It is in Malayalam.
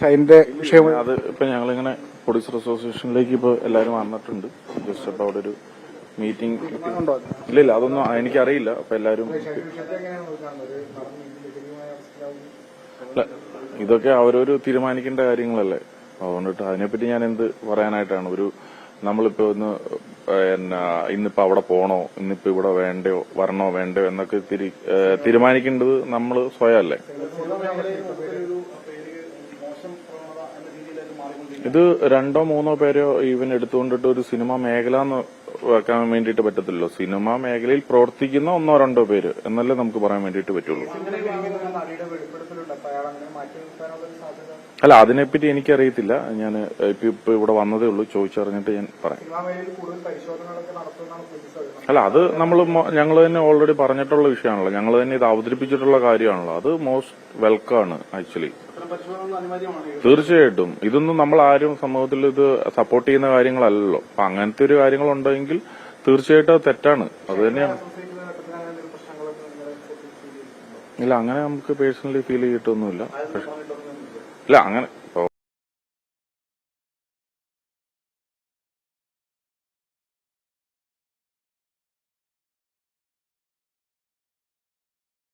അതിന്റെ വിഷയം അത് ഇപ്പൊ ഞങ്ങളിങ്ങനെ പ്രൊഡ്യൂസർ അസോസിയേഷനിലേക്ക് ഇപ്പൊ എല്ലാരും വന്നിട്ടുണ്ട്. ജസ്റ്റ് അപ്പൊ അവിടെ ഒരു മീറ്റിംഗ് ഇല്ല ഇല്ല അതൊന്നും എനിക്കറിയില്ല. അപ്പൊ എല്ലാരും അല്ല, ഇതൊക്കെ അവരൊരു തീരുമാനിക്കേണ്ട കാര്യങ്ങളല്ലേ? അതുകൊണ്ടിട്ട് അതിനെപ്പറ്റി ഞാൻ എന്ത് പറയാനായിട്ടാണ്? ഒരു നമ്മളിപ്പോ ഒന്ന് എന്നാ ഇന്നിപ്പോ അവിടെ പോണോ? ഇന്നിപ്പോ ഇവിടെ വേണ്ടയോ? വരണോ വേണ്ടയോ? എന്നൊക്കെ തീരുമാനിക്കേണ്ടത് നമ്മൾ സ്വയമല്ലേ? ഇത് രണ്ടോ മൂന്നോ പേരോ ഈവൻ എടുത്തുകൊണ്ടിട്ട് ഒരു സിനിമ മേഖല എന്ന് വെക്കാൻ വേണ്ടിയിട്ട് പറ്റത്തില്ലല്ലോ. സിനിമ മേഖലയിൽ പ്രവർത്തിക്കുന്ന ഒന്നോ രണ്ടോ പേര് എന്നല്ലേ നമുക്ക് പറയാൻ വേണ്ടിയിട്ട് പറ്റുള്ളൂ. അല്ല അതിനെപ്പറ്റി എനിക്കറിയത്തില്ല. ഞാൻ ഇപ്പൊ ഇപ്പൊ ഇവിടെ വന്നതേ ഉള്ളൂ. ചോദിച്ചറിഞ്ഞിട്ട് ഞാൻ പറയാം. അല്ല അത് നമ്മൾ ഞങ്ങൾ തന്നെ ഓൾറെഡി പറഞ്ഞിട്ടുള്ള വിഷയമാണല്ലോ. ഞങ്ങൾ തന്നെ ഇത് അവതരിപ്പിച്ചിട്ടുള്ള കാര്യമാണല്ലോ. അത് മോസ്റ്റ് വെൽക്കം ആണ് ആക്ച്വലി തീർച്ചയായിട്ടും. ഇതൊന്നും നമ്മൾ ആരും സമൂഹത്തിൽ ഇത് സപ്പോർട്ട് ചെയ്യുന്ന കാര്യങ്ങളല്ലല്ലോ. അപ്പൊ അങ്ങനത്തെ ഒരു കാര്യങ്ങൾ ഉണ്ടെങ്കിൽ തീർച്ചയായിട്ടും അത് തെറ്റാണ്. അത് തന്നെയാണ്. ഇല്ല അങ്ങനെ നമുക്ക് പേഴ്സണലി ഫീൽ ചെയ്തിട്ടൊന്നുമില്ല. ഇല്ല അങ്ങനെ